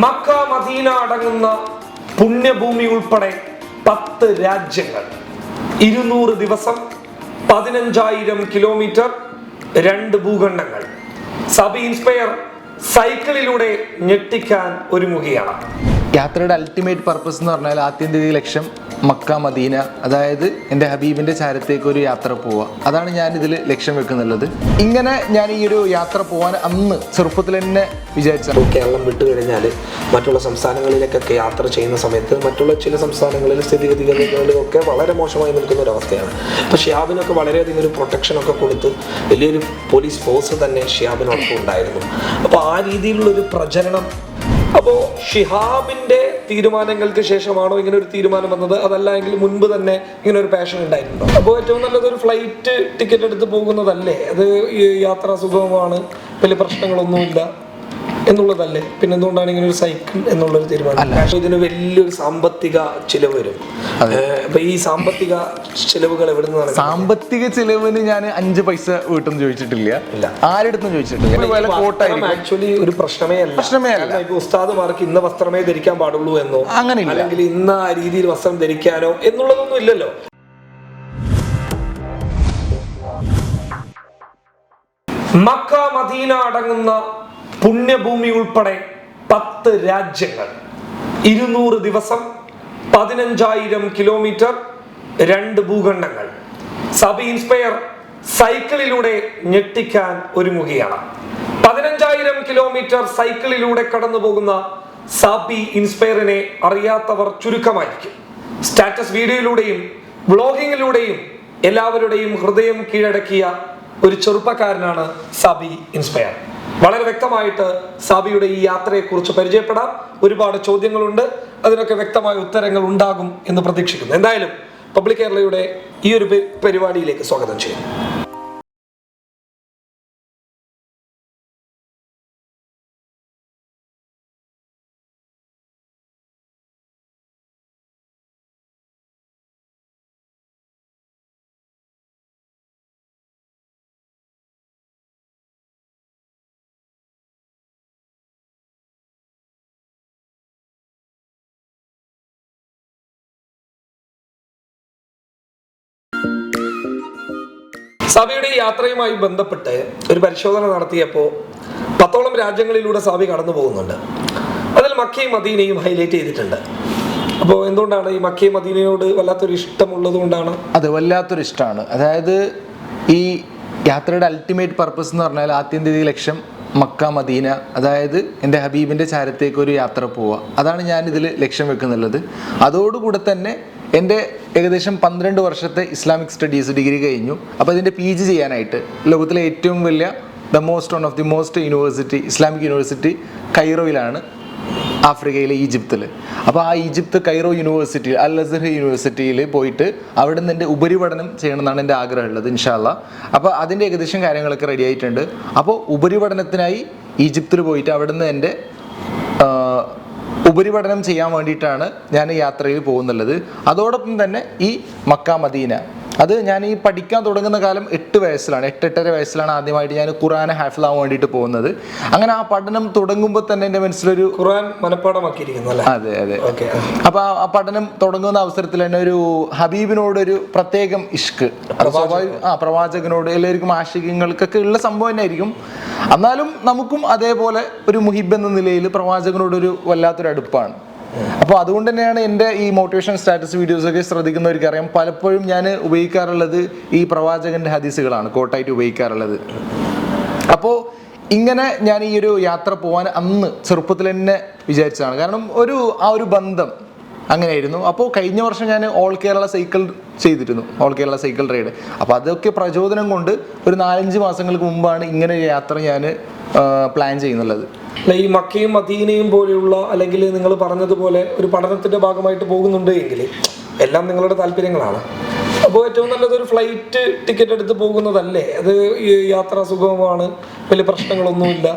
Mecca Medina അടങ്ങുന്ന പുണ്യഭൂമി ഉൾപ്പെടെ പത്ത് രാജ്യങ്ങൾ. ഇരുന്നൂറ് ദിവസം പതിനഞ്ചായിരം കിലോമീറ്റർ രണ്ട് ഭൂഖണ്ഡങ്ങൾ. സബി ഇൻസ്പയർ സൈക്കിളിലൂടെ ഞെട്ടിക്കാൻ ഒരുങ്ങുകയാണ്. യാത്രയുടെ അൾട്ടിമേറ്റ് പർപ്പസ് എന്ന് പറഞ്ഞാൽ ആത്യന്തിക ലക്ഷ്യം? മക്ക മദീന അതായത് എന്റെ ഹബീബിന്റെ ചാരത്തേക്ക് ഒരു യാത്ര പോവുക. അതാണ് ഞാൻ ഇതിൽ ലക്ഷ്യം വെക്കുന്നുള്ളത്. ഇങ്ങനെ ഞാൻ ഈ ഒരു യാത്ര പോകാൻ അന്ന് ചെറുപ്പത്തിൽ തന്നെ വിചാരിച്ചത് കേരളം വിട്ടു കഴിഞ്ഞാൽ മറ്റുള്ള സംസ്ഥാനങ്ങളിലേക്കൊക്കെ യാത്ര ചെയ്യുന്ന സമയത്ത് മറ്റുള്ള ചില സംസ്ഥാനങ്ങളിൽ സ്ഥിതിഗതികളിലൊക്കെ വളരെ മോശമായി നിൽക്കുന്ന ഒരു അവസ്ഥയാണ്. അപ്പോൾ ഷിയാബിനൊക്കെ വളരെയധികം ഒരു പ്രൊട്ടക്ഷനൊക്കെ കൊടുത്ത് വലിയൊരു പോലീസ് ഫോഴ്സ് തന്നെ ഷിയാബിനോടൊപ്പം ഉണ്ടായിരുന്നു. അപ്പോൾ ആ രീതിയിലുള്ളൊരു പ്രചരണം അപ്പോൾ ഷിഹാബിന്റെ തീരുമാനങ്ങൾക്ക് ശേഷമാണോ ഇങ്ങനെ ഒരു തീരുമാനം വന്നത്? അതല്ല എങ്കിൽ മുൻപ് തന്നെ ഇങ്ങനെ ഒരു പാഷൻ ഉണ്ടായിട്ടുണ്ടോ? അപ്പോൾ ഏറ്റവും നല്ലത് ഒരു ഫ്ലൈറ്റ് ടിക്കറ്റ് എടുത്ത് പോകുന്നതല്ലേ? അത് യാത്രാ സുഗമമാണ്. വലിയ പ്രശ്നങ്ങളൊന്നുമില്ല. എന്നുള്ളതല്ലേ? പിന്നെ എന്തുകൊണ്ടാണ് ഇങ്ങനെ ഒരു സൈക്കിൾ എന്നുള്ളൊരു തീരുമാനം? പക്ഷേ ഇതിന് വലിയൊരു സാമ്പത്തിക ചിലവ് വരും. അപ്പൊ ഈ സാമ്പത്തിക ചിലവുകൾ എവിടെ നിന്നാണ് സാമ്പത്തിക ചിലവിന് ഞാൻ അഞ്ച് പൈസ വീട്ടിൽ നിന്ന് ചോദിച്ചിട്ടില്ല. ആരെടുത്തും ചോദിച്ചിട്ടില്ല ആക്ച്വലി ഒരു പ്രശ്നമേ അല്ല. പ്രശ്നമേ അല്ല. ഇപ്പൊ ഉസ്താദുമാർക്ക് ഇന്ന വസ്ത്രമേ ധരിക്കാൻ പാടുള്ളൂ എന്നോ? അങ്ങനെ അല്ലെങ്കിൽ ഇന്ന രീതിയിൽ വസ്ത്രം ധരിക്കാനോ എന്നുള്ളതൊന്നും ഇല്ലല്ലോ. മക്ക മദീന അടങ്ങുന്ന പുണ്യഭൂമി ഉൾപ്പെടെ പത്ത് രാജ്യങ്ങൾ. ഇരുന്നൂറ് ദിവസം പതിനഞ്ചായിരം കിലോമീറ്റർ രണ്ട് ഭൂഖണ്ഡങ്ങൾ. സബി ഇൻസ്പയർ സൈക്കിളിലൂടെ ഞെട്ടിക്കാൻ ഒരുങ്ങുകയാണ്. പതിനഞ്ചായിരം കിലോമീറ്റർ സൈക്കിളിലൂടെ കടന്നു പോകുന്ന സബി ഇൻസ്പയറിനെ അറിയാത്തവർ ചുരുക്കമായിരിക്കും. സ്റ്റാറ്റസ് വീഡിയോയിലൂടെയും വ്ളോഗിങ്ങിലൂടെയും എല്ലാവരുടെയും ഹൃദയം കീഴടക്കിയ ഒരു ചെറുപ്പക്കാരനാണ് സബി ഇൻസ്പയർ. വളരെ വ്യക്തമായിട്ട് സാബിയുടെ ഈ യാത്രയെക്കുറിച്ച് പരിചയപ്പെടാം. ഒരുപാട് ചോദ്യങ്ങളുണ്ട്. അതിനൊക്കെ വ്യക്തമായ ഉത്തരങ്ങൾ ഉണ്ടാകും എന്ന് പ്രതീക്ഷിക്കുന്നു. എന്തായാലും പബ്ലിക് കേരളയുടെ ഈ ഒരു പരിപാടിയിലേക്ക് സ്വാഗതം ചെയ്യുന്നു. സഭയുടെ യാത്രയുമായി ബന്ധപ്പെട്ട് ഒരു പരിശോധന നടത്തിയപ്പോൾ പത്തോളം രാജ്യങ്ങളിലൂടെ സഭ കടന്നു പോകുന്നുണ്ട്. അതിൽ മക്കയും മദീനയും ഹൈലൈറ്റ് ചെയ്തിട്ടുണ്ട്. അപ്പോൾ എന്തുകൊണ്ടാണ് ഈ മക്കയും മദീനയോട് വല്ലാത്തൊരു ഇഷ്ടമുള്ളത് കൊണ്ടാണ്? അത് വല്ലാത്തൊരു ഇഷ്ടമാണ്. അതായത് ഈ യാത്രയുടെ അൾട്ടിമേറ്റ് പർപ്പസ് എന്ന് പറഞ്ഞാൽ ആത്യന്തിക ലക്ഷ്യം മക്ക മദീന അതായത് എന്റെ ഹബീബിന്റെ ചാരത്തേക്ക് ഒരു യാത്ര പോവുക. അതാണ് ഞാൻ ഇതിൽ ലക്ഷ്യം വെക്കുന്നുള്ളത്. അതോടുകൂടെ തന്നെ എന്റെ ഏകദേശം പന്ത്രണ്ട് വർഷത്തെ ഇസ്ലാമിക് സ്റ്റഡീസ് ഡിഗ്രി കഴിഞ്ഞു. അപ്പോൾ അതിന്റെ പി ജി ചെയ്യാനായിട്ട് ലോകത്തിലെ ഏറ്റവും വലിയ the most one of the most university Islamic university കൈറോയിലാണ് ആഫ്രിക്കയിലെ ഈജിപ്തിൽ അപ്പോൾ ആ Egypt Cairo university Al Azhar യൂണിവേഴ്സിറ്റിയിൽ പോയിട്ട് അവിടെ നിന്ന് എന്റെ ഉപരിപഠനം ചെയ്യണമെന്നാണ് എന്റെ ആഗ്രഹമുള്ളത് ഇൻഷാല്ല അപ്പോൾ അതിന്റെ ഏകദേശം കാര്യങ്ങളൊക്കെ റെഡി ആയിട്ടുണ്ട്. അപ്പോൾ ഉപരിപഠനത്തിനായി ഈജിപ്തിൽ പോയിട്ട് അവിടെ നിന്ന് എന്റെ ഉപരിപഠനം ചെയ്യാൻ വേണ്ടിയിട്ടാണ് ഞാൻ യാത്രയിൽ പോകുന്നുള്ളത്. അതോടൊപ്പം തന്നെ ഈ മക്ക മദീന അത് ഞാൻ ഈ പഠിക്കാൻ തുടങ്ങുന്ന കാലം എട്ട് വയസ്സിലാണ്. എട്ടെട്ടര വയസ്സിലാണ് ആദ്യമായിട്ട് ഞാൻ ഖുറാൻ ഹാഫിലാവാൻ വേണ്ടിയിട്ട് പോകുന്നത്. അങ്ങനെ ആ പഠനം തുടങ്ങുമ്പോൾ തന്നെ എന്റെ മനസ്സിലൊരു ഖുറാൻ മനഃപ്പാടമാക്കിയിരിക്കുന്നു അല്ലേ? അതെ അതെ. ഓക്കെ. അപ്പൊ ആ- പഠനം തുടങ്ങുന്ന അവസരത്തിൽ തന്നെ ഒരു ഹബീബിനോട് ഒരു പ്രത്യേകം ഇഷ്ക്. ആ പ്രവാചകനോട് എല്ലാവർക്കും ആശയങ്ങൾക്കൊക്കെ ഉള്ള സംഭവം തന്നെ ആയിരിക്കും എന്നാലും നമുക്കും അതേപോലെ ഒരു മുഹിബ് എന്ന നിലയിൽ പ്രവാചകനോടൊരു വല്ലാത്തൊരു അടുപ്പാണ്. അപ്പോൾ അതുകൊണ്ട് തന്നെയാണ് എന്റെ ഈ മോട്ടിവേഷൻ സ്റ്റാറ്റസ് വീഡിയോസ് ഒക്കെ ശ്രദ്ധിക്കുന്നവർക്ക് അറിയാം പലപ്പോഴും ഞാൻ ഉപയോഗിക്കാറുള്ളത് ഈ പ്രവാചകന്റെ ഹദീസുകളാണ് കോട്ടായിട്ട് ഉപയോഗിക്കാറുള്ളത്. അപ്പോൾ ഇങ്ങനെ ഞാൻ ഈ ഒരു യാത്ര പോകാൻ അന്ന് ചെറുപ്പത്തിൽ തന്നെ വിചാരിച്ചതാണ്. കാരണം ഒരു ആ ഒരു ബന്ധം അങ്ങനെയായിരുന്നു. അപ്പോൾ കഴിഞ്ഞ വർഷം ഞാൻ ഓൾ കേരള സൈക്കിൾ ചെയ്തിരുന്നു ഓൾ കേരള സൈക്കിൾ റൈഡ് അപ്പോൾ അതൊക്കെ പ്രചോദനം കൊണ്ട് ഒരു നാലഞ്ച് മാസങ്ങൾക്ക് മുമ്പാണ് ഇങ്ങനെ യാത്ര ഞാൻ പ്ലാൻ ചെയ്യുന്നുള്ളത്. അല്ല, ഈ മക്കയും മദീനയും പോലെയുള്ള അല്ലെങ്കിൽ നിങ്ങൾ പറഞ്ഞതുപോലെ ഒരു പഠനത്തിന്റെ ഭാഗമായിട്ട് പോകുന്നുണ്ട് എങ്കിൽ എല്ലാം നിങ്ങളുടെ താല്പര്യങ്ങളാണ്. അപ്പോൾ ഏറ്റവും നല്ലത് ഒരു ഫ്ലൈറ്റ് ടിക്കറ്റ് എടുത്ത് പോകുന്നതല്ലേ? അത് യാത്ര സുഗമമാണ് വലിയ പ്രശ്നങ്ങളൊന്നുമില്ല.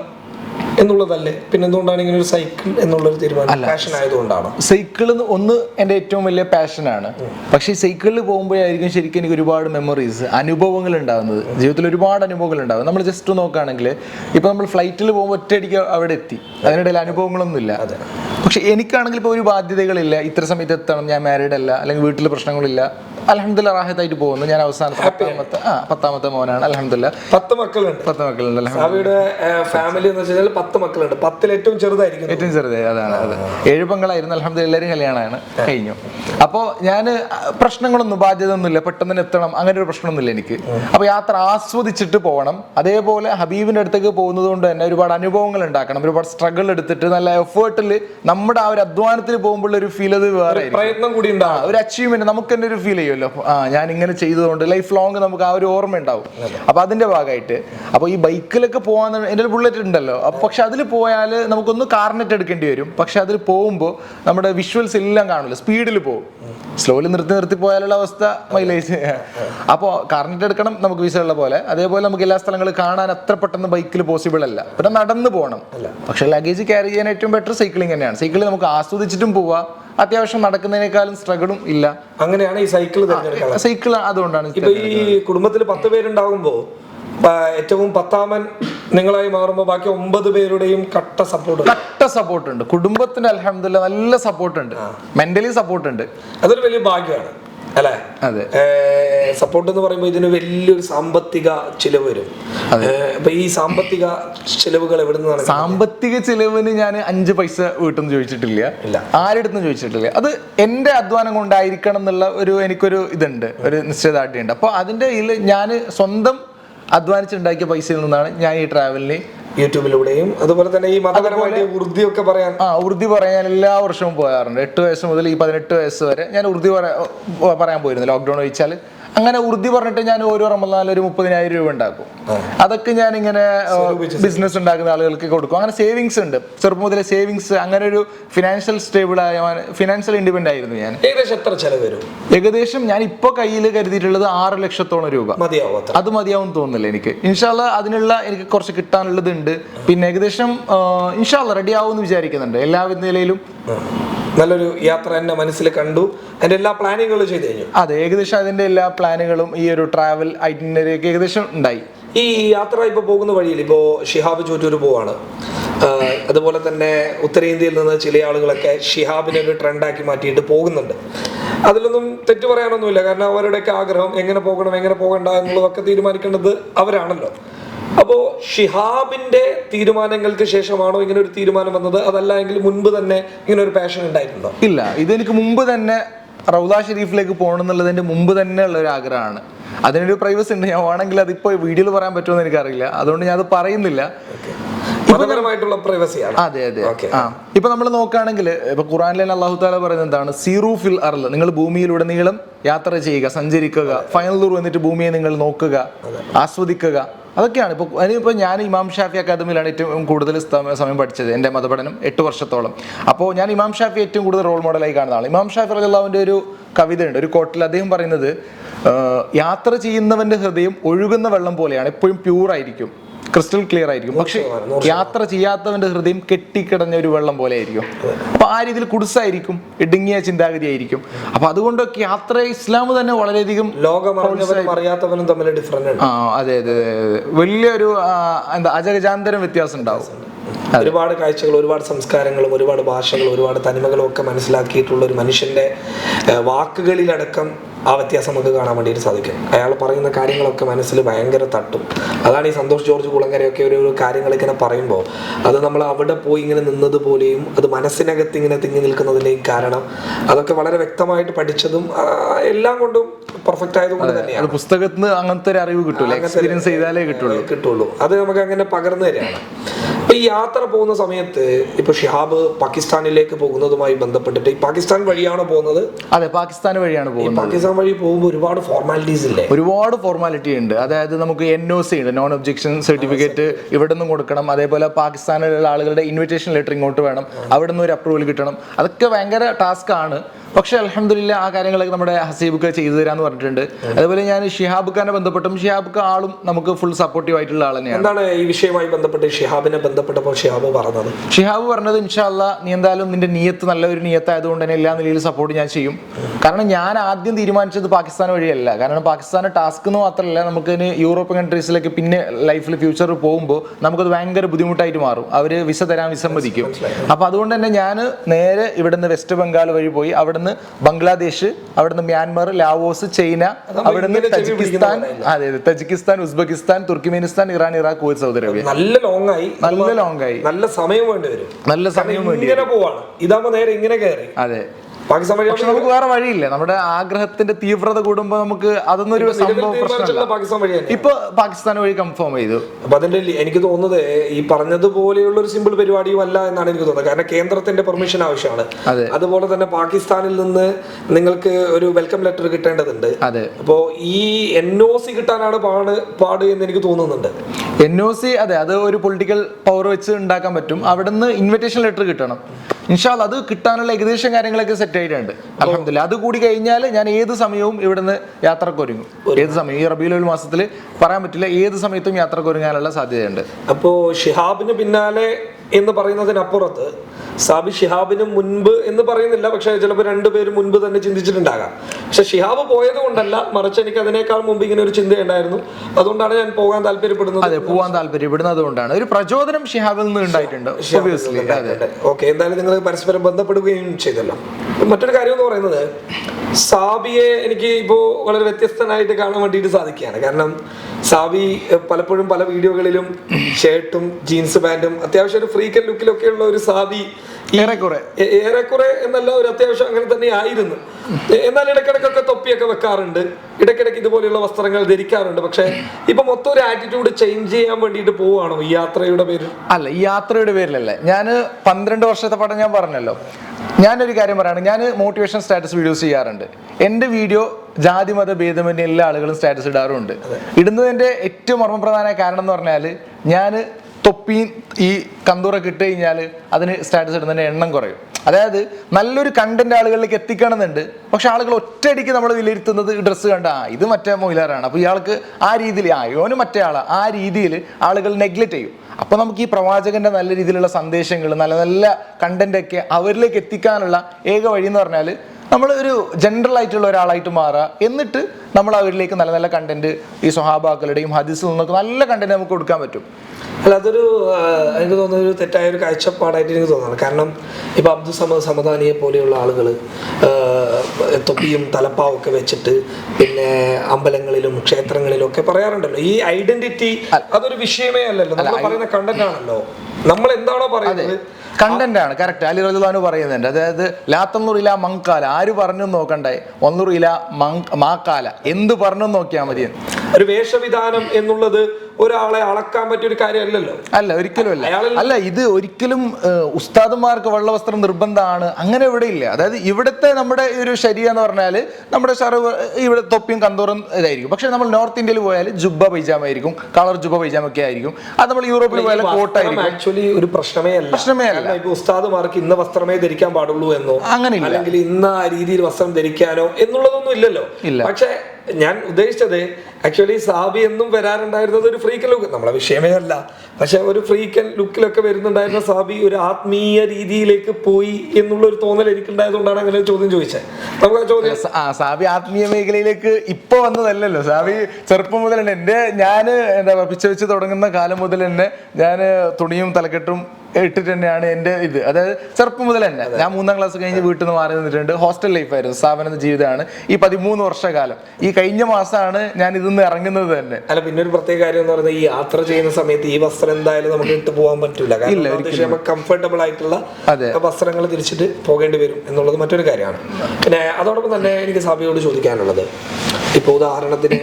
എന്നുള്ളതല്ലേ? പിന്നെ എന്തുകൊണ്ടാണ് ഇങ്ങനെ ഒരു സൈക്കിൾ എന്നുള്ളൊരു തീരുമാനം? പാഷൻ ആയതുകൊണ്ടാണ്? സൈക്കിൾ ഒന്ന് എന്റെ ഏറ്റവും വലിയ പാഷനാണ് പക്ഷേ സൈക്കിളിൽ പോകുമ്പോഴായിരിക്കും ശരിക്കും എനിക്ക് ഒരുപാട് മെമ്മറീസ് അനുഭവങ്ങൾ ഉണ്ടാകുന്നത്. ജീവിതത്തിൽ ഒരുപാട് അനുഭവങ്ങൾ ഉണ്ടാകും. നമ്മൾ ജസ്റ്റ് നോക്കുകയാണെങ്കിൽ ഇപ്പൊ നമ്മൾ ഫ്ലൈറ്റിൽ പോകുമ്പോൾ ഒറ്റയടിക്ക് അവിടെ എത്തി. അതിനിടയിൽ അനുഭവങ്ങളൊന്നുമില്ല പക്ഷെ എനിക്കാണെങ്കിൽ ഇപ്പോൾ ഒരു ബാധ്യതകളില്ല. ഇത്ര സമയത്ത് എത്തണം ഞാൻ മാരീഡ് അല്ല അല്ലെങ്കിൽ വീട്ടിൽ പ്രശ്നങ്ങളില്ല. അലഹമില്ല റാഹത്തായിട്ട് പോകുന്നു. ഞാൻ അവസാനത്തെ പത്താമത്തെ ആ പത്താമത്തെ മോനാണ്. അലഹമില്ല പത്ത് മക്കളുണ്ട്. പത്ത് മക്കളുണ്ട്. സാബിയുടെ ഫാമിലി എന്ന് വെച്ചാൽ പത്ത് മക്കളുണ്ട്. പത്തിൽ ഏറ്റവും ചെറുതായിരിക്കും ഏറ്റവും ചെറുതേ അതാണ് അത്. ഏഴ് പെങ്ങളായിരുന്നു. അലഹമില്ല എല്ലാവരും കല്യാണമാണ്. കഴിഞ്ഞു. അപ്പോ ഞാൻ പ്രശ്നങ്ങളൊന്നും ബാധ്യത ഒന്നുമില്ല പെട്ടെന്ന് തന്നെ എത്തണം. അങ്ങനെ ഒരു പ്രശ്നമൊന്നുമില്ല എനിക്ക്. അപ്പോൾ യാത്ര ആസ്വദിച്ചിട്ട് പോകണം. അതേപോലെ ഹബീബിന്റെ അടുത്തേക്ക് പോകുന്നത് കൊണ്ട് തന്നെ ഒരുപാട് അനുഭവങ്ങൾ ഉണ്ടാക്കണം. ഒരുപാട് സ്ട്രഗിൾ എടുത്തിട്ട് നല്ല എഫേർട്ടിൽ നമ്മുടെ ആ ഒരു അധ്വാനത്തിൽ പോകുമ്പോൾ ഒരു ഫീൽ അത് വേറെ പ്രയത്നം കൂടി ഉണ്ടാകും ഒരു അച്ചീവ്മെന്റ് നമുക്ക് തന്നെ ഒരു ഫീൽ ചെയ്യുമല്ലോ ആ ഞാൻ ഇങ്ങനെ ചെയ്തതുകൊണ്ട് ലൈഫ് ലോങ് നമുക്ക് ആ ഒരു ഓർമ്മ ഉണ്ടാവും. അപ്പൊ അതിന്റെ ഭാഗമായിട്ട് അപ്പൊ ഈ ബൈക്കിലൊക്കെ പോകാൻ എന്റെ ബുള്ളറ്റ് ഉണ്ടല്ലോ. പക്ഷെ അതിൽ പോയാൽ നമുക്കൊന്ന് കാർനെറ്റ് എടുക്കേണ്ടി വരും. പക്ഷെ അതിൽ പോകുമ്പോൾ നമ്മുടെ വിഷ്വൽസ് എല്ലാം കാണില്ല സ്പീഡിൽ പോകും. സ്ലോലി നിർത്തി നിർത്തി പോയാലുള്ള അവസ്ഥ മൈലേജ് അപ്പോൾ കാർനെറ്റ് എടുക്കണം നമുക്ക് വിസ ഉള്ള പോലെ. അതേപോലെ നമുക്ക് എല്ലാ സ്ഥലങ്ങളും കാണാൻ അത്ര പെട്ടെന്ന് ബൈക്കിൽ പോസിബിൾ അല്ല. പിന്നെ നടന്നു പോകണം. പക്ഷെ ലഗേജ് ക്യാരി ചെയ്യാൻ ഏറ്റവും ബെറ്റർ സൈക്ലിംഗ് തന്നെയാണ്. സൈക്കിളിൽ നമുക്ക് ആസ്വദിച്ചിട്ടും പോവാം. അത്യാവശ്യം നടക്കുന്നതിനേക്കാളും സ്ട്രഗിളും ഇല്ല. അങ്ങനെയാണ് ഈ സൈക്കിൾ സൈക്കിൾ അതുകൊണ്ടാണ് ഇപ്പൊ ഈ കുടുംബത്തിൽ പത്ത് പേരുണ്ടാകുമ്പോ ഏറ്റവും പത്താമൻ നിങ്ങളായി മാറുമ്പോൾ ബാക്കി ഒമ്പത് പേരുടെയും കട്ട സപ്പോർട്ട് കട്ട സപ്പോർട്ട് ഉണ്ട്. കുടുംബത്തിന് അലഹമില്ല നല്ല സപ്പോർട്ട് ഉണ്ട്. മെന്റലി സപ്പോർട്ട് ഉണ്ട്. അതൊരു വലിയ ഭാഗ്യമാണ്. അല്ലേ? അതെ. സപ്പോർട്ട് എന്ന് പറയുമ്പോൾ ഇതിന് വലിയൊരു സാമ്പത്തിക ചിലവ് വരും. അപ്പൊ ഈ സാമ്പത്തിക ചിലവുകൾ എവിടെ നിന്നാണ് സാമ്പത്തിക ചിലവിന് ഞാൻ അഞ്ച് പൈസ വീട്ടിൽ നിന്ന് ചോദിച്ചിട്ടില്ല ആരുടെ ചോദിച്ചിട്ടില്ല. അത് എന്റെ അധ്വാനം കൊണ്ടായിരിക്കണം എന്നുള്ള ഒരു എനിക്കൊരു ഇതുണ്ട്. ഒരു നിശ്ചയദാർഢ്യമുണ്ട്. അപ്പോൾ അതിന്റെ ഇതിൽ ഞാൻ സ്വന്തം അധ്വാനിച്ചുണ്ടാക്കിയ പൈസയിൽ നിന്നാണ് ഞാൻ ഈ ട്രാവലിന് യൂട്യൂബിലൂടെയും അതുപോലെ തന്നെ ഈ മതപരമായിട്ട് ഉറുദിയൊക്കെ പറയാൻ. ആ ഉറുദി പറയാൻ എല്ലാ വർഷവും പോകാറുണ്ട്. എട്ട് വയസ്സ് മുതൽ ഈ പതിനെട്ട് വയസ്സ് വരെ ഞാൻ ഉറുദി പറയാൻ പോയിരുന്നു. ലോക്ക്ഡൗൺ ഒഴിച്ചാൽ അങ്ങനെ ഉറുദി പറഞ്ഞിട്ട് ഞാൻ ഓരോ റമദാനിൽ ഒരു മുപ്പതിനായിരം രൂപ ഉണ്ടാക്കും. അതൊക്കെ ഞാൻ ഇങ്ങനെ ബിസിനസ് ഉണ്ടാക്കുന്ന ആളുകൾക്ക് കൊടുക്കും. അങ്ങനെ സേവിങ്സ് ഉണ്ട്. ചെറുപ്പം മുതലേ സേവിങ്സ് അങ്ങനെ ഒരു ഫിനാൻഷ്യൽ സ്റ്റേബിൾ ആയ ഫിനാൻഷ്യൽ ഇൻഡിപെൻഡ് ആയിരുന്നു ഞാൻ. ഏകദേശം എത്ര ചെലവ് വരും ഏകദേശം ഞാൻ ഇപ്പോൾ കയ്യിൽ കരുതിയിട്ടുള്ളത് ആറ് ലക്ഷത്തോളം രൂപ. മതിയാവും അത് മതിയാവും തോന്നുന്നില്ല എനിക്ക്. ഇൻഷാല്ല അതിനുള്ള എനിക്ക് കുറച്ച് കിട്ടാനുള്ളത് ഉണ്ട് പിന്നെ ഏകദേശം ഇൻഷാല്ല റെഡി ആവും എന്ന് വിചാരിക്കുന്നുണ്ട്. എല്ലാ നിലയിലും. നല്ലൊരു യാത്ര എന്നെ മനസ്സിൽ കണ്ടു. അതിന്റെ എല്ലാ പ്ലാനിങ്ങുകളും ചെയ്തു കഴിഞ്ഞു. അതെ ഏകദേശം അതിന്റെ എല്ലാ പ്ലാനുകളും ഈ ഒരു ട്രാവൽ ഐറ്റിനറി ഒക്കെ ഏകദേശം ഉണ്ടായി. ഈ യാത്ര ഇപ്പൊ പോകുന്ന വഴിയിൽ ഇപ്പോ ഷിഹാബ് ചുറ്റൂർ പോവാണ്. അതുപോലെ തന്നെ ഉത്തരേന്ത്യയിൽ നിന്ന് ചില ആളുകളൊക്കെ ഷിഹാബിനെ ഒരു ട്രെൻഡാക്കി മാറ്റിയിട്ട് പോകുന്നുണ്ട്. അതിലൊന്നും തെറ്റു പറയാനൊന്നുമില്ല. കാരണം അവരുടെയൊക്കെ ആഗ്രഹം എങ്ങനെ പോകണം എങ്ങനെ പോകണ്ട എന്നുള്ളതൊക്കെ തീരുമാനിക്കേണ്ടത് അവരാണല്ലോ. അപ്പോൾ ഷിഹാബിന്റെ തീരുമാനങ്ങൾക്ക് ശേഷമാണോ ഇങ്ങനെ ഒരു തീരുമാനം വന്നത്? അതല്ല എങ്കിൽ മുൻപ് തന്നെ ഇങ്ങനെ ഒരു പാഷൻ ഉണ്ടായിരുന്നോ ഇല്ല ഇതെനിക്ക് മുമ്പ് തന്നെ റൗദ ഷെരീഫിലേക്ക് പോകണം എന്നുള്ളതിന്റെ മുമ്പ് തന്നെ ഉള്ള ഒരു ആഗ്രഹമാണ്. അതിനൊരു പ്രൈവസി ഉണ്ട്. ഞാൻ വേണമെങ്കിൽ അതിപ്പോ വീഡിയോയിൽ പറയാൻ പറ്റുമോ എന്ന് എനിക്കറിയില്ല. അതുകൊണ്ട് ഞാൻ അത് പറയുന്നില്ല. മതപരമായിട്ടുള്ള പ്രൈവസിയാണ് അതെ അതെ. ആ. ഇപ്പൊ നമ്മൾ നോക്കുകയാണെങ്കിൽ ഇപ്പൊ ഖുറാനിലെ അള്ളാഹു താല പറയുന്നത് എന്താണ്? സീറു ഫിൽ അർൽ നിങ്ങൾ ഭൂമിയിലൂടെ നീളം യാത്ര ചെയ്യുക സഞ്ചരിക്കുക ഫൈനൽ ദൂർ വന്നിട്ട് ഭൂമിയെ നിങ്ങൾ നോക്കുക ആസ്വദിക്കുക അതൊക്കെയാണ്. ഇപ്പോൾ അതിനിപ്പോൾ ഞാൻ ഇമാം ഷാഫി അക്കാദമിയിലാണ് ഏറ്റവും കൂടുതൽ സമയം പഠിച്ചത് എന്റെ മതപഠനം എട്ട് വർഷത്തോളം. അപ്പോൾ ഞാൻ ഇമാം ഷാഫി ഏറ്റവും കൂടുതൽ റോൾ മോഡലായി കാണുന്ന ആളാണ്. ഇമാം ഷാഫി റജല്ലാവിന്റെ ഒരു കവിതയുണ്ട്. ഒരു കോട്ടിൽ അദ്ദേഹം പറയുന്നത് യാത്ര ചെയ്യുന്നവന്റെ ഹൃദയം ഒഴുകുന്ന വെള്ളം പോലെയാണ് എപ്പോഴും പ്യൂർ ആയിരിക്കും. ക്രിസ്റ്റൽ ക്ലിയർ ആയിരിക്കും. പക്ഷെ യാത്ര ചെയ്യാത്തവന്റെ ഹൃദയം കെട്ടിക്കിടഞ്ഞ ഒരു വെള്ളം പോലെ ആയിരിക്കും. അപ്പൊ ആ രീതിയിൽ കുടുസായിരിക്കും ഇടുങ്ങിയ ചിന്താഗതി ആയിരിക്കും. അപ്പൊ അതുകൊണ്ടൊക്കെ യാത്ര ഇസ്ലാം തന്നെ വളരെയധികം ലോകമറിയാത്തവനും അറിയാത്തവനും തമ്മിൽ ഡിഫറന്റ് ആ അതെ അതെ. വലിയൊരു എന്താ അജഗജാന്തരം വ്യത്യാസം ഉണ്ടാവും. ഒരുപാട് കാഴ്ചകൾ ഒരുപാട് സംസ്കാരങ്ങളും ഒരുപാട് ഭാഷകളും ഒരുപാട് തനിമകളും ഒക്കെ മനസ്സിലാക്കിയിട്ടുള്ള ഒരു മനുഷ്യന്റെ വാക്കുകളിലടക്കം ആ വ്യത്യാസം നമുക്ക് കാണാൻ വേണ്ടിയിട്ട് സാധിക്കും. അയാൾ പറയുന്ന കാര്യങ്ങളൊക്കെ മനസ്സിൽ ഭയങ്കര തട്ടും. അതാണ് ഈ സന്തോഷ് ജോർജ് കുളങ്കരയൊക്കെ ഒരു കാര്യങ്ങളിങ്ങനെ കാര്യങ്ങൾ ഇങ്ങനെ പറയുമ്പോൾ അത് നമ്മൾ അവിടെ പോയി ഇങ്ങനെ നിന്നതുപോലെയും അത് മനസ്സിനകത്ത് ഇങ്ങനെ തിങ്ങി നിൽക്കുന്നതിന്റെയും കാരണം അതൊക്കെ വളരെ വ്യക്തമായിട്ട് പഠിച്ചതും എല്ലാം കൊണ്ടും പെർഫെക്റ്റ് ആയതുകൊണ്ട് തന്നെയാണ്. പുസ്തകത്തിന് അങ്ങനത്തെ ഒരു അറിവ് കിട്ടൂല. എക്സ്പീരിയൻസ് ചെയ്താലേ കിട്ടുള്ളൂ. കിട്ടുള്ളൂ. അത് നമുക്ക് അങ്ങനെ പകർന്നു തരികയാണ്. ഈ യാത്ര പോകുന്ന സമയത്ത് ഇപ്പൊ ഷിഹാബ് പാകിസ്ഥാനിലേക്ക് പോകുന്നതുമായി ബന്ധപ്പെട്ടിട്ട് പാകിസ്ഥാൻ വഴിയാണ് പോകുന്നത്? അതെ പാകിസ്ഥാൻ വഴിയാണ് പോകുന്നത്. പാകിസ്ഥാൻ വഴി പോകുമ്പോൾ ഒരുപാട് ഫോർമാലിറ്റീസ് ഇല്ലേ? ഒരുപാട് ഫോർമാലിറ്റി ഉണ്ട്. അതായത് നമുക്ക് എൻ ഒ സി ഉണ്ട് നോൺ ഒബ്ജെക്ഷൻ സർട്ടിഫിക്കറ്റ് ഇവിടെ നിന്നും കൊടുക്കണം. അതേപോലെ പാകിസ്ഥാനിലുള്ള ആളുകളുടെ ഇൻവിറ്റേഷൻ ലെറ്റർ ഇങ്ങോട്ട് വേണം. അവിടെ നിന്ന് ഒരു അപ്രൂവൽ കിട്ടണം. അതൊക്കെ ഭയങ്കര ടാസ്ക് ആണ്. പക്ഷെ അലഹമില്ല ആ കാര്യങ്ങളൊക്കെ നമ്മുടെ ഹസീബുക്ക് ചെയ്തു തരാന്ന് പറഞ്ഞിട്ടുണ്ട്. അതുപോലെ ഞാൻ ഷിഹാബ് ഖാനെ ബന്ധപ്പെട്ടും ഷിഹാബ് ഖാൻ ആളും നമുക്ക് ഫുൾ സപ്പോർട്ടീവ് ആയിട്ടുള്ള ആൾ തന്നെയാണ്. എന്താണ് ഈ വിഷയവുമായി ബന്ധപ്പെട്ട് ഷിഹാബിനെ ബന്ധപ്പെട്ടപ്പോൾ ഷിഹാബ് പറഞ്ഞത്? ഷിഹാബ് പറഞ്ഞത് ഇൻഷാല്ല നീ എന്തായാലും നിന്റെ നിയത്ത് നല്ലൊരു നിയത്തായതുകൊണ്ട് തന്നെ എല്ലാ നിലയിലും സപ്പോർട്ട് ഞാൻ ചെയ്യും. കാരണം ഞാൻ ആദ്യം തീരുമാനിച്ചത് പാകിസ്ഥാൻ വഴിയല്ല. കാരണം പാകിസ്ഥാൻ ടാസ്ക് എന്ന് മാത്രമല്ല നമുക്ക് ഇനി യൂറോപ്യൻ കൺട്രീസിലേക്ക് പിന്നെ ലൈഫിൽ ഫ്യൂച്ചർ പോകുമ്പോൾ നമുക്കത് ഭയങ്കര ബുദ്ധിമുട്ടായിട്ട് മാറും. അവർ വിസ തരാൻ വിസമ്മതിക്കും അപ്പൊ അതുകൊണ്ട് തന്നെ ഞാൻ നേരെ ഇവിടുന്ന് വെസ്റ്റ് ബംഗാൾ വഴി പോയി. അവിടുന്ന് ബംഗ്ലാദേശ് അവിടുന്ന് മ്യാൻമർ ലാവോസ് ചൈന അവിടുന്ന് തജിക്കിസ്ഥാൻ അതെ അതെ. Tajikistan Uzbekistan Turkmenistan Iran Iraq Kuwait Saudi Arabia. നല്ല ലോങ് ആയി നല്ല ലോങ് ആയി നല്ല സമയം വേണ്ടി വരും. നല്ല സമയം വേണ്ടി ഇങ്ങനെ പോവാണ്. ഇതാകുമ്പോ നേരെ ഇങ്ങനെ കയറി അതെ. പാകിസ്ഥാൻ വഴി പക്ഷെ നമുക്ക് വേറെ വഴിയില്ല. നമ്മുടെ ആഗ്രഹത്തിന്റെ തീവ്രത കൂടുമ്പോ നമുക്ക് അതൊന്നും ഒരു സംഭവം പ്രശ്നമല്ല. തീരുമാനിച്ചത് പാകിസ്ഥാൻ വഴി തന്നെ ഇപ്പൊ പാകിസ്ഥാൻ വഴി കൺഫേം ചെയ്തു. അപ്പൊ അതിന്റെ എനിക്ക് തോന്നുന്നത് ഈ പറഞ്ഞതുപോലെയുള്ള ഒരു സിമ്പിൾ പരിപാടിയും അല്ല എന്നാണ് എനിക്ക് തോന്നുന്നത്. കാരണം കേന്ദ്രത്തിന്റെ പെർമിഷൻ ആവശ്യമാണ്. അതെ. അതുപോലെ തന്നെ പാകിസ്ഥാനിൽ നിന്ന് നിങ്ങൾക്ക് ഒരു വെൽക്കം ലെറ്റർ കിട്ടേണ്ടതുണ്ട്. അതെ. അപ്പോ ഈ എൻ ഒ സി കിട്ടാനാണ് പാട് പാട് എന്ന് എനിക്ക് തോന്നുന്നുണ്ട്. എൻ ഒ സി അതെ അത് ഒരു പൊളിറ്റിക്കൽ പവർ വെച്ച് ഉണ്ടാക്കാൻ പറ്റും. അവിടെ നിന്ന് ഇൻവിറ്റേഷൻ ലെറ്റർ കിട്ടണം. ഇൻഷാൽ അത് കിട്ടാനുള്ള ഏകദേശം കാര്യങ്ങളൊക്കെ സെറ്റ് ആയിട്ടുണ്ട്. അലഹമില്ല അത് കൂടി കഴിഞ്ഞാൽ ഞാൻ ഏത് സമയവും ഇവിടുന്ന് യാത്രയ്ക്ക് ഒരുങ്ങും ഏത് സമയം? ഈ റബീലുൽ മാസത്തിൽ പറയാൻ പറ്റില്ല ഏത് സമയത്തും യാത്രയ്ക്ക് ഒരുങ്ങാനുള്ള സാധ്യതയുണ്ട്. അപ്പോ ഷിഹാബിന് പിന്നാലെ എന്ന് പറയുന്നതിനപ്പുറത്ത് സാബി ഷിഹാബിന് മുൻപ് എന്ന് പറയുന്നില്ല പക്ഷെ ചിലപ്പോൾ രണ്ടുപേരും മുൻപ് തന്നെ ചിന്തിച്ചിട്ടുണ്ടാകാം. പക്ഷെ ഷിഹാബ് പോയത് കൊണ്ടല്ല മറിച്ച് എനിക്ക് അതിനേക്കാൾ മുമ്പ് ഇങ്ങനെ ഒരു ചിന്തയുണ്ടായിരുന്നു അതുകൊണ്ടാണ് ഞാൻ പോകാൻ താല്പര്യപ്പെടുന്നത്. അതെ പോകാൻ താല്പര്യപ്പെടുന്നത് കൊണ്ടാണ്. ഒരു പ്രചോദനം ഷിഹാബിൽ നിന്ന് ഉണ്ടായിട്ടുണ്ട് ഓക്കെ എന്തായാലും നിങ്ങൾ പരസ്പരം ബന്ധപ്പെടുകയും ചെയ്തല്ലോ. മറ്റൊരു കാര്യം എന്ന് പറയുന്നത് സാബിയെ എനിക്ക് ഇപ്പോൾ വളരെ വ്യത്യസ്തനായിട്ട് കാണാൻ വേണ്ടിയിട്ട് സാധിക്കുകയാണ്. കാരണം സാബി പലപ്പോഴും പല വീഡിയോകളിലും ഷർട്ടും ജീൻസ് പാന്റും അത്യാവശ്യം ഒരു ഫ്രീക്കൻ ലുക്കിലൊക്കെ ഉള്ള ഒരു സാബി ഏറെക്കുറെ. ഏറെക്കുറെ എന്നല്ല ഒരു അത്യാവശ്യം അങ്ങനെ തന്നെ ആയിരുന്നു. എന്നാൽ ഇടയ്ക്കിടയ്ക്കൊക്കെ തൊപ്പിയൊക്കെ വെക്കാറുണ്ട്. ഇടയ്ക്കിടയ്ക്ക് ഇതുപോലെയുള്ള വസ്ത്രങ്ങൾ ധരിക്കാറുണ്ട്. പക്ഷേ ഇപ്പൊ മൊത്തം ഒരു ആറ്റിറ്റ്യൂഡ് ചേഞ്ച് ചെയ്യാൻ വേണ്ടിയിട്ട് പോവാണോ ഈ യാത്രയുടെ പേരിൽ? അല്ല ഈ യാത്രയുടെ പേരിലല്ലേ. ഞാൻ പന്ത്രണ്ട് വർഷത്തെ പടം ഞാൻ പറഞ്ഞല്ലോ. ഞാനൊരു കാര്യം പറയാണ്. ഞാൻ മോട്ടിവേഷൻ സ്റ്റാറ്റസ് വീഡിയോസ് ചെയ്യാറുണ്ട്. എന്റെ വീഡിയോ ജാതി മത ഭേദമന്യേ എല്ലാ ആളുകളും സ്റ്റാറ്റസ് ഇടാറുമുണ്ട് ഇടുന്നതിന്റെ ഏറ്റവും മർമ്മപ്രധാന കാരണം എന്ന് പറഞ്ഞാൽ ഞാൻ തൊപ്പിയും ഈ കന്തൂറൊക്കെ ഇട്ട് കഴിഞ്ഞാൽ അതിന് സ്റ്റാറ്റസ് ഇടുന്നതിന്റെ എണ്ണം കുറയും. അതായത് നല്ലൊരു കണ്ടന്റ് ആളുകളിലേക്ക് എത്തിക്കണമെന്നുണ്ട്. പക്ഷെ ആളുകൾ ഒറ്റയടിക്ക് നമ്മൾ വിലയിരുത്തുന്നത് ഡ്രസ്സ് കണ്ട ആ ഇത് മറ്റേ മൊയിലാറാണ്. അപ്പോൾ ഇയാൾക്ക് ആ രീതിയിൽ ആ മറ്റേ ആളാ. ആ രീതിയിൽ ആളുകൾ നെഗ്ലക്റ്റ് ചെയ്യും. അപ്പോൾ നമുക്ക് ഈ പ്രവാചകന്റെ നല്ല രീതിയിലുള്ള സന്ദേശങ്ങൾ നല്ല നല്ല കണ്ടന്റ് ഒക്കെ അവരിലേക്ക് എത്തിക്കാനുള്ള ഏക വഴി എന്ന് പറഞ്ഞാൽ നമ്മൾ ഒരു ജനറൽ ആയിട്ടുള്ള ഒരാളായിട്ട് മാറുക എന്നിട്ട് നമ്മൾ അവരിലേക്ക് നല്ല നല്ല കണ്ടന്റ് ഈ സ്വഹാബാക്കളുടെയും ഹദീസിൽ നിന്നൊക്കെ നല്ല കണ്ടന്റ് നമുക്ക് കൊടുക്കാൻ പറ്റും. അല്ല അതൊരു എനിക്ക് തോന്നുന്ന ഒരു തെറ്റായ ഒരു കാഴ്ചപ്പാടായിട്ട് എനിക്ക് തോന്നുന്നു. കാരണം ഇപ്പൊ അബ്ദുൽ സമദ് സമദാനിയെ പോലെയുള്ള ആളുകൾ തൊപ്പിയും തലപ്പാവും ഒക്കെ വെച്ചിട്ട് പിന്നെ അമ്പലങ്ങളിലും ക്ഷേത്രങ്ങളിലും ഒക്കെ പറയാറുണ്ടല്ലോ. ഈ ഐഡന്റിറ്റി അതൊരു വിഷയമേ അല്ലല്ലോ. നമ്മൾ പറയുന്ന കണ്ടന്റ് ആണല്ലോ നമ്മൾ എന്താണോ പറയുന്നത്? കണ്ടന്റ് ആണ് കറക്റ്റ് അലി റജുദാനു പറയുന്നുണ്ട്. അതായത് ലാത്തന്നൂറില മങ്കാല. ആര് പറഞ്ഞു നോക്കണ്ടേ? ഒന്നൂറില മങ് മാക്കാല. എന്ത് പറഞ്ഞു നോക്കിയാൽ മതി ഒരു വേഷവിധാനം എന്നുള്ളത് ഒരാളെ അളക്കാൻ പറ്റിയ ഒരു കാര്യമല്ലല്ലോ. അല്ല ഒരിക്കലും അല്ല. അല്ല ഇത് ഒരിക്കലും ഉസ്താദുമാർക്ക് വെള്ളവസ്ത്രം നിർബന്ധമാണ്. അങ്ങനെ ഇവിടെ ഇല്ല. അതായത് ഇവിടുത്തെ നമ്മുടെ ഒരു ശരീരം എന്ന് പറഞ്ഞാൽ നമ്മുടെ ഷർവ് ഇവിടെ തൊപ്പിയും കന്തോറും ഇതായിരിക്കും. പക്ഷെ നമ്മൾ നോർത്ത് ഇന്ത്യയിൽ പോയാൽ ജുബ പൈജാമ ആയിരിക്കും. കളർ ജുബ പൈജാമ ഒക്കെ ആയിരിക്കും. അത് നമ്മൾ യൂറോപ്പിൽ പോയാൽ കോട്ടായിരിക്കും ആക്ച്വലി ഒരു പ്രശ്നമേ അല്ല. പ്രശ്നമേ അല്ല. ഇപ്പൊ ഉസ്താദുമാർക്ക് ഇന്ന വസ്ത്രമേ ധരിക്കാൻ പാടുള്ളൂ എന്നോ അങ്ങനെ അല്ലെങ്കിൽ ഇന്ന രീതിയിൽ വസ്ത്രം ധരിക്കാനോ എന്നുള്ളതൊന്നും ഇല്ലല്ലോ. ഇല്ല. പക്ഷെ ഞാൻ ഉദ്ദേശിച്ചത് ആക്ച്വലി സാബി എന്നും വരാറുണ്ടായിരുന്നത് ഒരു ഫ്രീക്കൻ ലുക്ക് നമ്മളെ വിഷയമേ അല്ല. പക്ഷെ ഒരു ഫ്രീക്കൻ ലുക്കിലൊക്കെ വരുന്നുണ്ടായിരുന്ന സാബി ഒരു ആത്മീയ രീതിയിലേക്ക് പോയി എന്നുള്ള ഒരു തോന്നൽ എനിക്കുണ്ടായതുകൊണ്ടാണ് അങ്ങനെ ഒരു ചോദ്യം ചോദിച്ചത്. നമുക്ക് ആ ചോദ്യം സാബി ആത്മീയ മേഖലയിലേക്ക് ഇപ്പൊ വന്നതല്ലല്ലോ. സാബി ചെറുപ്പം മുതൽ തന്നെ ഞാൻ എന്താ പിച്ച വെച്ച് തുടങ്ങുന്ന കാലം മുതൽ തന്നെ ഞാൻ തുണിയും തലക്കെട്ടും ഇട്ടിട്ട് തന്നെയാണ് എന്റെ ഇത്. അതായത് ചെറുപ്പം മുതൽ തന്നെ. ഞാൻ മൂന്നാം ക്ലാസ് കഴിഞ്ഞ് വീട്ടിൽ നിന്ന് മാറി നിന്നിട്ടുണ്ട്. ഹോസ്റ്റൽ ലൈഫായിരുന്നു സ്ഥാപന ജീവിതമാണ് ഈ പതിമൂന്ന് വർഷകാലം. ഈ കഴിഞ്ഞ മാസമാണ് ഞാൻ ഇതിന്ന് ഇറങ്ങുന്നത് തന്നെ. അല്ല പിന്നെ ഒരു പ്രത്യേക കാര്യം എന്ന് പറയുന്നത് ഈ യാത്ര ചെയ്യുന്ന സമയത്ത് ഈ വസ്ത്രം എന്തായാലും നമുക്ക് ഇട്ട് പോകാൻ പറ്റില്ല കാരണം കംഫർട്ടബിൾ ആയിട്ടുള്ള അതെ. വസ്ത്രങ്ങൾ തിരിച്ചിട്ട് പോകേണ്ടി വരും എന്നുള്ളത് മറ്റൊരു കാര്യമാണ്. പിന്നെ അതോടൊപ്പം തന്നെ എനിക്ക് സാബിയോട് ചോദിക്കാനുള്ളത്. ഇപ്പോൾ ഉദാഹരണത്തിന്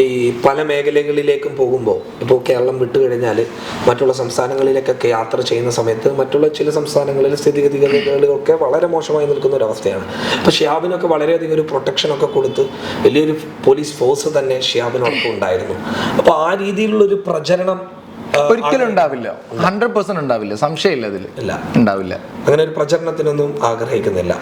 ഈ പല മേഖലകളിലേക്കും പോകുമ്പോൾ ഇപ്പോൾ കേരളം വിട്ടു കഴിഞ്ഞാൽ മറ്റുള്ള സംസ്ഥാനങ്ങളിലേക്കൊക്കെ യാത്ര ചെയ്യുന്ന സമയത്ത് മറ്റുള്ള ചില സംസ്ഥാനങ്ങളിൽ സ്ഥിതിഗതികളിലൊക്കെ വളരെ മോശമായി നിൽക്കുന്ന ഒരു അവസ്ഥയാണ്. അപ്പോൾ ഷിയാബിനൊക്കെ വളരെയധികം ഒരു പ്രൊട്ടക്ഷനൊക്കെ കൊടുത്ത് വലിയൊരു പോലീസ് ഫോഴ്സ് തന്നെ ഷിയാബിനോടൊപ്പം ഉണ്ടായിരുന്നു. അപ്പോൾ ആ രീതിയിലുള്ള ഒരു പ്രചരണം ഒരിക്കലും ഉണ്ടാവില്ല. ഹൺഡ്രഡ് പെർസെന്റ് ഉണ്ടാവില്ല. സംശയമില്ല അതിൽ ഇല്ല. ഉണ്ടാവില്ല. അങ്ങനെ ഒരു പ്രചരണത്തിനൊന്നും ആഗ്രഹിക്കുന്നില്ല.